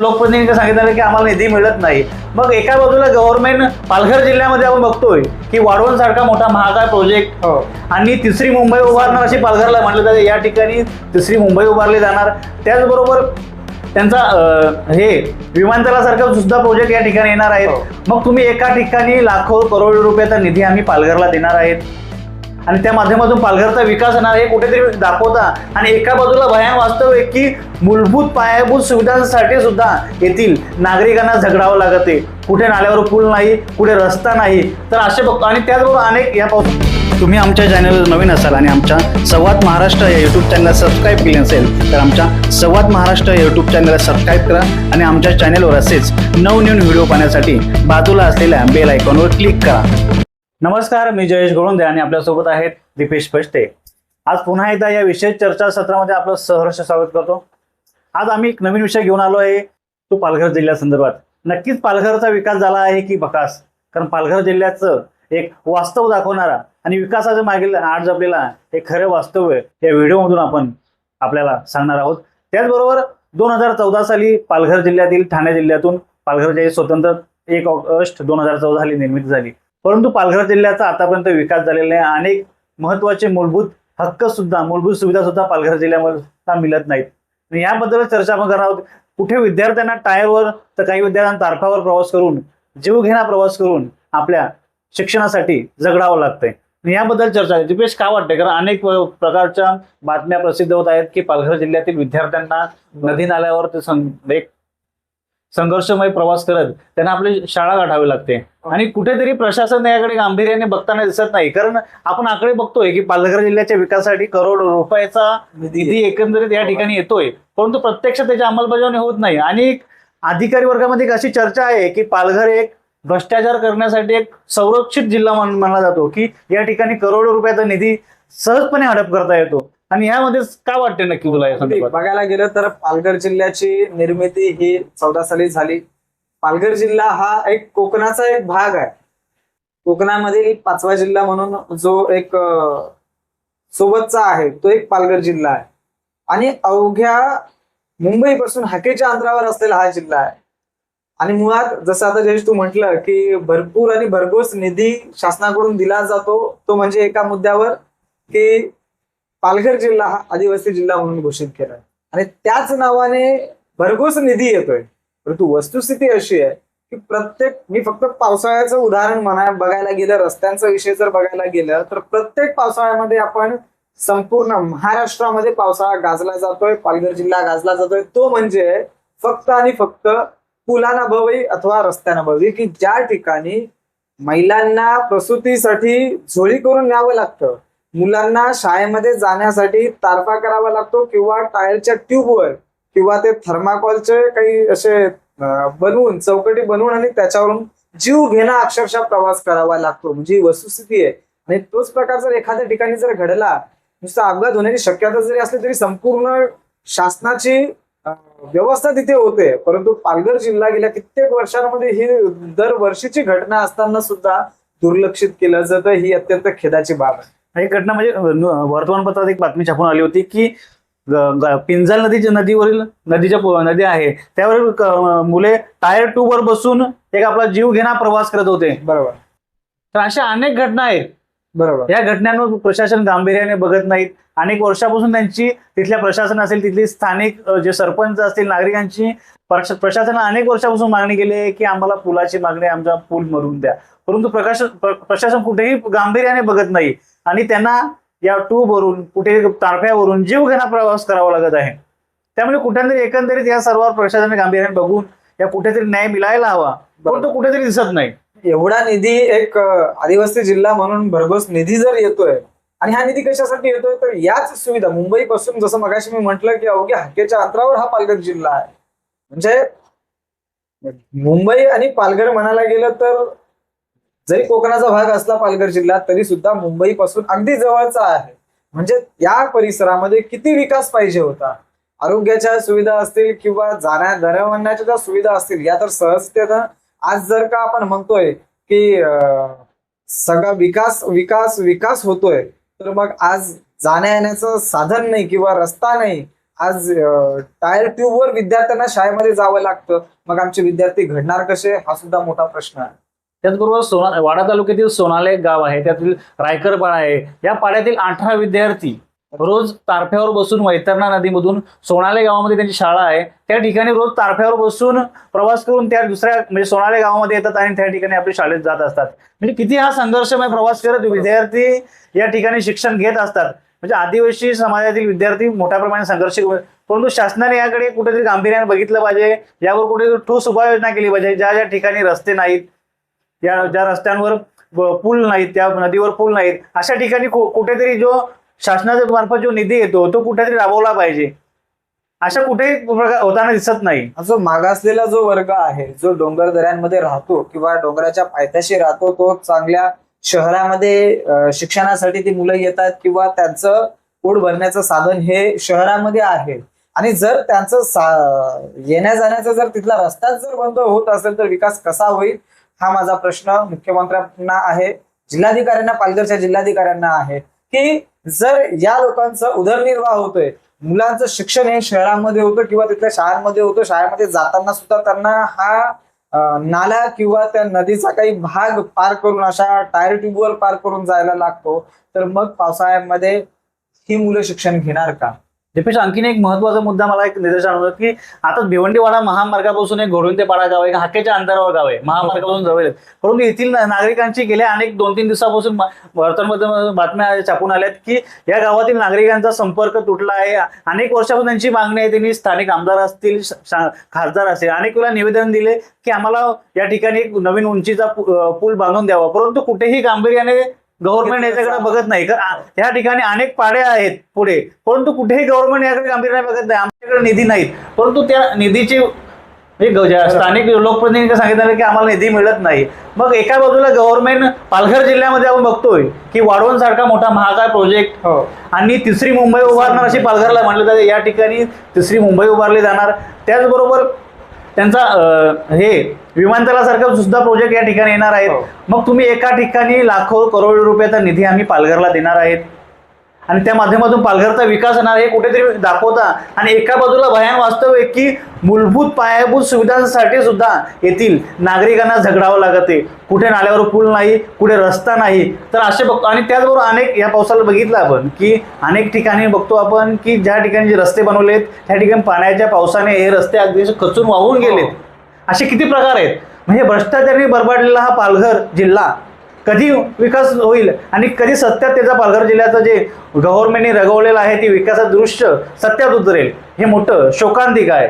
लोकप्रतिनिधी सांगितलं की आम्हाला निधी मिळत नाही. मग एका बाजूला गव्हर्नमेंट पालघर जिल्ह्यामध्ये आपण बघतोय की वाढवण सारखा मोठा महाकाय प्रोजेक्ट हो. आणि तिसरी मुंबई उभारणार अशी पालघरला म्हटलं जाते. या ठिकाणी तिसरी मुंबई उभारली जाणार. त्याचबरोबर त्यांचा हे विमानतळासारखं सुद्धा प्रोजेक्ट या ठिकाणी येणार आहेत. हो. मग तुम्ही एका ठिकाणी लाखो करोड रुपयाचा निधी आम्ही पालघरला देणार आहेत. आणि त्या माध्यमातून पालघरचा विकास होणार हे कुठेतरी दाखवता. आणि एका बाजूला भयान वास्तव आहे की मूलभूत पायाभूत सुविधांसाठी सुद्धा येथील नागरिकांना झगडावं लागत आहे. कुठे नाल्यावर पूल नाही कुठे रस्ता नाही. तर असे बघतो आणि त्याचबरोबर अनेक या पाऊस तुम्ही आमच्या चॅनलवर नवीन असाल आणि आमच्या संवाद महाराष्ट्र या यूट्यूब चॅनलला सबस्क्राईब केले नसेल तर आमच्या संवाद महाराष्ट्र या यूट्यूब चॅनलला सबस्क्राईब करा आणि आमच्या चॅनलवर असेच नवनवीन व्हिडिओ पाहण्यासाठी बाजूला असलेल्या बेल आयकॉनवर क्लिक करा. नमस्कार मी जयेश गोळंदे आणि आपल्यासोबत आहेत दीपेश पष्टे आज पुन्हा एकदा या विशेष चर्चा सत्रामध्ये आपलं सहर्ष स्वागत करतो. आज आम्ही एक नवीन विषय घेऊन आलो आहे तो पालघर जिल्ह्यासंदर्भात नक्कीच पालघरचा विकास झाला आहे की बकास कारण पालघर जिल्ह्याचं एक वास्तव दाखवणारा आणि विकासाच्या मागील आठ जपलेला हे खरं वास्तव या व्हिडिओमधून आपण आपल्याला सांगणार आहोत. त्याचबरोबर दोन हजार चौदा साली पालघर जिल्ह्यातील ठाणे जिल्ह्यातून पालघरचे स्वतंत्र एक ऑगस्ट दोन हजार चौदा साली निर्मिती झाली. परंतु पालघर जिल्ह्याचा आतापर्यंत विकास झालेला आहे अनेक महत्त्वाचे मूलभूत हक्क सुद्धा मूलभूत सुविधा सुद्धा पालघर जिल्ह्यामध्ये मिळत नाहीत. याबद्दल चर्चा आपण करणार आहोत. कुठे विद्यार्थ्यांना टायरवर तर काही विद्यार्थ्यांना तारफावर प्रवास करून जीवघेणा प्रवास करून आपल्या शिक्षणासाठी जगडावं लागतंय. याबद्दल चर्चा आहे. दिपेश काय वाटतंय? कारण अनेक प्रकारच्या बातम्या प्रसिद्ध होत आहेत की पालघर जिल्ह्यातील विद्यार्थ्यांना नदी नाल्यावर ते एक संघर्षमय प्रवास करत त्यांना आपली शाळा गाठावी लागते. आणि कुठेतरी प्रशासन याकडे गांभीर्याने बघताना दिसत नाही. कारण आपण आकडे बघतोय की पालघर जिल्ह्याच्या विकासासाठी करोड रुपयाचा निधी एकंदरीत या ठिकाणी येतोय. परंतु प्रत्यक्ष त्याची अंमलबजावणी होत नाही. आणि अधिकारी वर्गामध्ये एक अशी चर्चा आहे की पालघर एक भ्रष्टाचार करण्यासाठी एक संरक्षित जिल्हा मान- मानला जातो की या ठिकाणी करोडो रुपयाचा निधी सहजपणे हडप करता येतो. आणि यामध्ये काय वाटते नक्की तुला या संदर्भात? बघायला गेलं तर पालघर जिल्ह्याची निर्मिती ही चौदा साली झाली. पालघर जिल्हा हा एक कोकणाचा एक भाग आहे. कोकणामधील पाचवा जिल्हा म्हणून जो एक सोबतचा आहे तो एक पालघर जिल्हा आहे. आणि अवघ्या मुंबईपासून हाकेच्या अंतरावर असलेला हा जिल्हा आहे. आणि मुळात जसं आता जयेश तू म्हटलं की भरपूर आणि भरघोस निधी शासनाकडून दिला जातो तो म्हणजे एका मुद्द्यावर की पालघर जिल्हा हा आदिवासी जिल्हा म्हणून घोषित केला आणि त्याच नावाने भरघोस निधी येतोय. परंतु वस्तुस्थिती अशी आहे की प्रत्येक मी फक्त पावसाळ्याचं उदाहरण म्हणा बघायला गेलं रस्त्यांचा विषय जर बघायला गेलं तर प्रत्येक पावसाळ्यामध्ये आपण संपूर्ण महाराष्ट्रामध्ये पावसाळा गाजला जातोय पालघर जिल्हा गाजला जातोय. तो म्हणजे फक्त आणि फक्त पुलानाभवी अथवा रस्त्यानाभवी की ज्या ठिकाणी महिलांना प्रसूतीसाठी झोळी करून न्यावं लागतं. मुलांना शाळेमध्ये जाण्यासाठी तारफा करावा लागतो किंवा टायरच्या ट्यूबवर किंवा ते थर्माकॉलचे काही असे बनवून चौकटी बनवून आणि त्याच्यावरून जीव घेणं अक्षरशः प्रवास करावा लागतो. म्हणजे ही वस्तुस्थिती आहे. आणि तोच प्रकार जर एखाद्या ठिकाणी जर घडला नुसता अपघात होण्याची शक्यता जरी असली तरी संपूर्ण शासनाची व्यवस्था तिथे होते. परंतु पालघर जिल्हा गेल्या कित्येक वर्षांमध्ये ही दरवर्षीची घटना असताना सुद्धा दुर्लक्षित केलं जातं. ही अत्यंत खेदाची बाब आहे. एक घटना म्हणजे वर्तमानपत्रात एक बातमी छापून आली होती की पिंजाल नदीच्या नदीवरील नदीच्या पु- नदी आहे. त्यावर मुले टायर टू वर बसून एक आपला जीव घेणा प्रवास करत होते. बरोबर. तर अशा अनेक घटना आहेत. बरोबर. या घटनांवर प्रशासन गांभीर्याने बघत नाहीत. अनेक वर्षापासून त्यांची तिथल्या प्रशासन असेल तिथली स्थानिक जे सरपंच असतील नागरिकांची प्रशा- प्रशासनाने अनेक वर्षापासून मागणी केली आहे की आम्हाला पुलाची मागणी आमचा पूल मरून द्या. परंतु प्रकाश प्र- प्रशासन कुठेही गांभीर्याने बघत नाही आणि त्यांना या टूबवरून कुठे तारफ्यावरून जीव घेणा प्रवास करावा लागत आहे. त्यामुळे कुठेतरी एकंदरीत या सर्व प्रशासनाने गांभीर्याने बघून या कुठेतरी न्याय मिळायला हवा. परंतु कुठेतरी दिसत नाही. एवढा निधी एक आदिवासी जिल्हा म्हणून भरघोस निधी जर येतोय आणि हा निधी कशासाठी येतोय तर याच सुविधा मुंबईपासून जसं मगाशी मी म्हटलं की अवघ्या हक्केच्या अंतरावर हा पालघर जिल्हा आहे. म्हणजे मुंबई आणि पालघर म्हणायला गेलं तर जरी कोकणाचा भाग असला पालघर जिल्हा तरी सुद्धा मुंबईपासून अगदी जवळचा आहे. म्हणजे या परिसरामध्ये किती विकास पाहिजे होता? आरोग्याच्या सुविधा असतील किंवा जाण्या दरवण्याच्या ज्या सुविधा असतील या तर सहजतेनं आज जर का आपण म्हणतोय की सगळा विकास विकास विकास होतोय तर मग आज जाण्या येण्याचं साधन नाही किंवा रस्ता नाही. आज टायर ट्यूबवर विद्यार्थ्यांना शाळेमध्ये जावं लागतं. मग आमचे विद्यार्थी घडणार कसे? हा सुद्धा मोठा प्रश्न आहे. त्याचबरोबर सोना वाडा तालुक्यातील सोनाले एक गाव आहे. त्यातील रायकर पाडा आहे. या पाड्यातील अठरा विद्यार्थी रोज तारफ्यावर बसून वैतरणा नदीमधून सोनाले गावामध्ये त्यांची शाळा आहे. त्या ठिकाणी रोज तारफ्यावर बसून प्रवास करून त्या दुसऱ्या म्हणजे सोनाले गावामध्ये येतात आणि त्या ठिकाणी आपल्या शाळेत जात असतात. म्हणजे किती हा संघर्षमय प्रवास करत विद्यार्थी या ठिकाणी शिक्षण घेत असतात. म्हणजे आदिवासी समाजातील विद्यार्थी मोठ्या प्रमाणात संघर्ष परंतु शासनाने याकडे कुठेतरी गांभीर्याने बघितलं पाहिजे. यावर कुठेतरी ठोस उपाययोजना केली पाहिजे. ज्या ज्या ठिकाणी रस्ते नाहीत या ज्या रस्त्यांवर पूल नाहीत त्या नदीवर पूल नाहीत अशा ठिकाणी कुठेतरी जो शासनाच्या मार्फत जो निधी येतो तो कुठेतरी राबवला पाहिजे. अशा कुठेही प्रकार होताना दिसत नाही. जो मागासलेला जो वर्ग आहे जो डोंगर दऱ्यांमध्ये राहतो किंवा डोंगराच्या पायथ्याशी राहतो तो चांगल्या शहरामध्ये शिक्षणासाठी ती मुलं येतात किंवा त्यांचं पोट भरण्याचं साधन हे शहरामध्ये आहे. आणि जर त्यांचं सा- येण्या जाण्याचा जर तिथला रस्ताच जर बंद होत असेल तर विकास कसा होईल? हा माझा प्रश्न मुख्यमंत्र्यांना आहे. जिल्हाधिकाऱ्यांना पालघरच्या जिल्हाधिकाऱ्यांना आहे. की जर या लोकांचा उदरनिर्वाह होतोय मुलांचं शिक्षण हे शहरामध्ये होतं किंवा तिथल्या शाळांमध्ये होतं शाळेमध्ये जाताना सुद्धा त्यांना हा नाला किंवा त्या नदीचा काही भाग पार करून अशा टायर ट्यूबवर पार करून जायला लागतो तर मग पावसाळ्यामध्ये ही मुलं शिक्षण घेणार का? दीपेश आणखीन एक महत्त्वाचा मुद्दा मला एक निदर्शन होतं की आता भिवंडीवाडा महामार्गापासून एक घोडून ते पाडा गाव आहे हाकेच्या अंतरावर गाव आहे. महामार्गापासून जवळ आहे. परंतु येथील नागरिकांची गेल्या अनेक दोन तीन दिवसापासून मा- बातम्या छापून आल्यात की या गावातील नागरिकांचा संपर्क तुटला आहे. अनेक वर्षापासून त्यांची मागणी आहे त्यांनी स्थानिक आमदार असतील खासदार असतील अनेक वेळा निवेदन दिले की आम्हाला या ठिकाणी एक नवीन उंचीचा पूल बांधून द्यावा. परंतु कुठेही गांभीर्याने गव्हर्नमेंट याच्याकडे बघत नाही. कारण या ठिकाणी अनेक पाड्या आहेत पुढे. परंतु कुठेही गव्हर्नमेंट याकडे गांभीर्याने बघत नाही. आमच्याकडे निधी नाहीत. परंतु त्या निधीचे स्थानिक लोकप्रतिनिधींनी सांगितलं की आम्हाला निधी मिळत नाही. मग एका बाजूला गव्हर्नमेंट पालघर जिल्ह्यामध्ये आपण बघतोय की वाढवण सारखा मोठा महाकाय प्रोजेक्ट हो. आणि तिसरी मुंबई उभारणार अशी पालघरला म्हटलं जाते. या ठिकाणी तिसरी मुंबई उभारली जाणार. त्याचबरोबर त्यांचा हे विमानतळासारखा सुद्धा प्रोजेक्ट या ठिकाणी येणार आहेत हो. मग तुम्ही एका ठिकाणी लाखो करोड रुपयाचा निधी आम्ही पालघरला देणार आहेत आणि त्या माध्यमातून पालघरचा विकास होणार हे कुठेतरी दाखवता. आणि एका बाजूला भयान वास्तव आहे की मूलभूत पायाभूत सुविधांसाठी सुद्धा येथील नागरिकांना झगडावं लागते कुठे नाल्यावर पूल नाही कुठे रस्ता नाही. तर असे बघतो आणि त्याचबरोबर अनेक या पावसाला बघितलं आपण की अनेक ठिकाणी बघतो आपण की ज्या ठिकाणी जे रस्ते बनवलेत त्या ठिकाणी पाण्याच्या पावसाने हे रस्ते अगदी खचून वाहून गेलेत. असे किती प्रकार आहेत. म्हणजे भ्रष्टाचारी बरबाडलेला हा पालघर जिल्हा कधी विकास होईल आणि कधी सत्यात त्याचा पालघर जिल्ह्याचं जे गव्हर्नमेंटने रगवलेलं आहे ते विकासाचं दृश्य सत्यात उतरेल हे मोठं शोकांतिक आहे.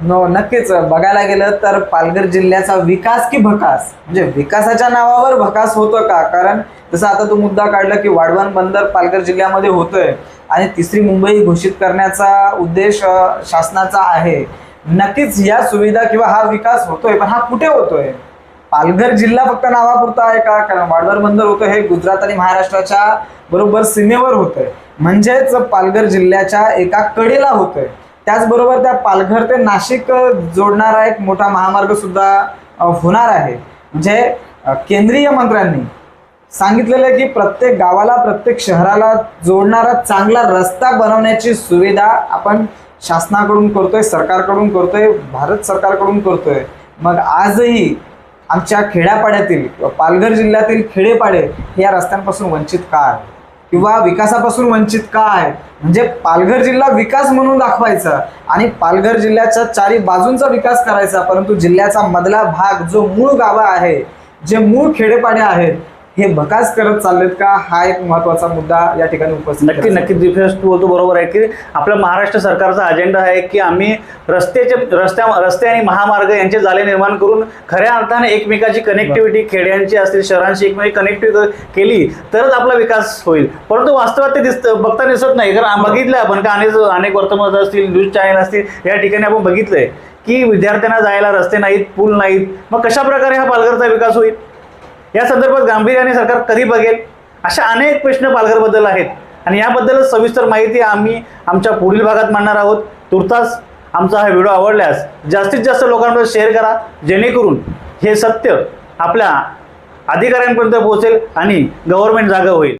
नो नक्कीच. बघायला गेलं तर पालघर जिल्ह्याचा विकास की भकास? म्हणजे विकासाच्या नावावर भकास होतो का? कारण जसं आता तू मुद्दा काढला की वाढवण बंदर पालघर जिल्ह्यामध्ये होतोय आणि तिसरी मुंबई घोषित करण्याचा उद्देश शासनाचा आहे. नक्कीच या सुविधा किंवा हा विकास होतोय पण हा कुठे होतोय? पालघर जिल्हा फक्त नावापुरता आहे का? कारण वाडवर बंदर होतं हे गुजरात आणि महाराष्ट्राच्या बरोबर सीमेवर होतंय. म्हणजेच पालघर जिल्ह्याच्या एका कडेला होतंय. त्याचबरोबर त्या पालघर ते नाशिक जोडणारा एक मोठा महामार्ग सुद्धा होणार आहे. म्हणजे केंद्रीय मंत्र्यांनी सांगितलेलं आहे की प्रत्येक गावाला प्रत्येक शहराला जोडणारा चांगला रस्ता बनवण्याची सुविधा आपण शासनाकडून करतोय सरकारकडून करतोय भारत सरकारकडून करतोय. मग आजही आमच्या खेड्यापाड्यातील किंवा पालघर जिल्ह्यातील खेडेपाडे हे या रस्त्यांपासून वंचित का आहे? किंवा विकासापासून वंचित का आहे? म्हणजे पालघर जिल्हा विकास म्हणून दाखवायचा आणि पालघर जिल्ह्याच्या चारी बाजूंचा विकास करायचा परंतु जिल्ह्याचा मधला भाग जो मूळ गावं आहे जे मूळ खेडेपाडे आहेत हे भकास करत चाललेत का? हा एक महत्त्वाचा मुद्दा या ठिकाणी उपस्थित नक्की. नक्की. दिपेश तू बोलतो बरोबर आहे की आपल्या महाराष्ट्र सरकारचा अजेंडा आहे की आम्ही रस्त्याचे रस्त्या रस्ते आणि महामार्ग यांचे जाळे निर्माण करून खऱ्या अर्थाने एकमेकाची कनेक्टिव्हिटी खेड्यांची असतील शहरांशी एकमेक कनेक्टिव्हिटी केली तरच आपला विकास होईल. परंतु वास्तवात ते दिसतं बघता दिसत नाही. कारण बघितलं आपण का अनेक अनेक वर्तमान असतील न्यूज चॅनल असतील या ठिकाणी आपण बघितलंय की विद्यार्थ्यांना जायला रस्ते नाहीत पूल नाहीत. मग कशा प्रकारे हा पालघरचा विकास होईल? या संदर्भात गांभीर्याने सरकार कधी बघेल? अशा अनेक प्रश्न पालघरबद्दल आहेत. आणि याबद्दलच सविस्तर माहिती आम्ही आमच्या पुढील भागात मांडणार आहोत. तुर्तास आमचा हा व्हिडिओ आवडल्यास जास्तीत जास्त लोकांमध्ये शेअर करा जेणेकरून हे सत्य आपल्या अधिकाऱ्यांपर्यंत पोहोचेल आणि गव्हर्नमेंट जागा होईल.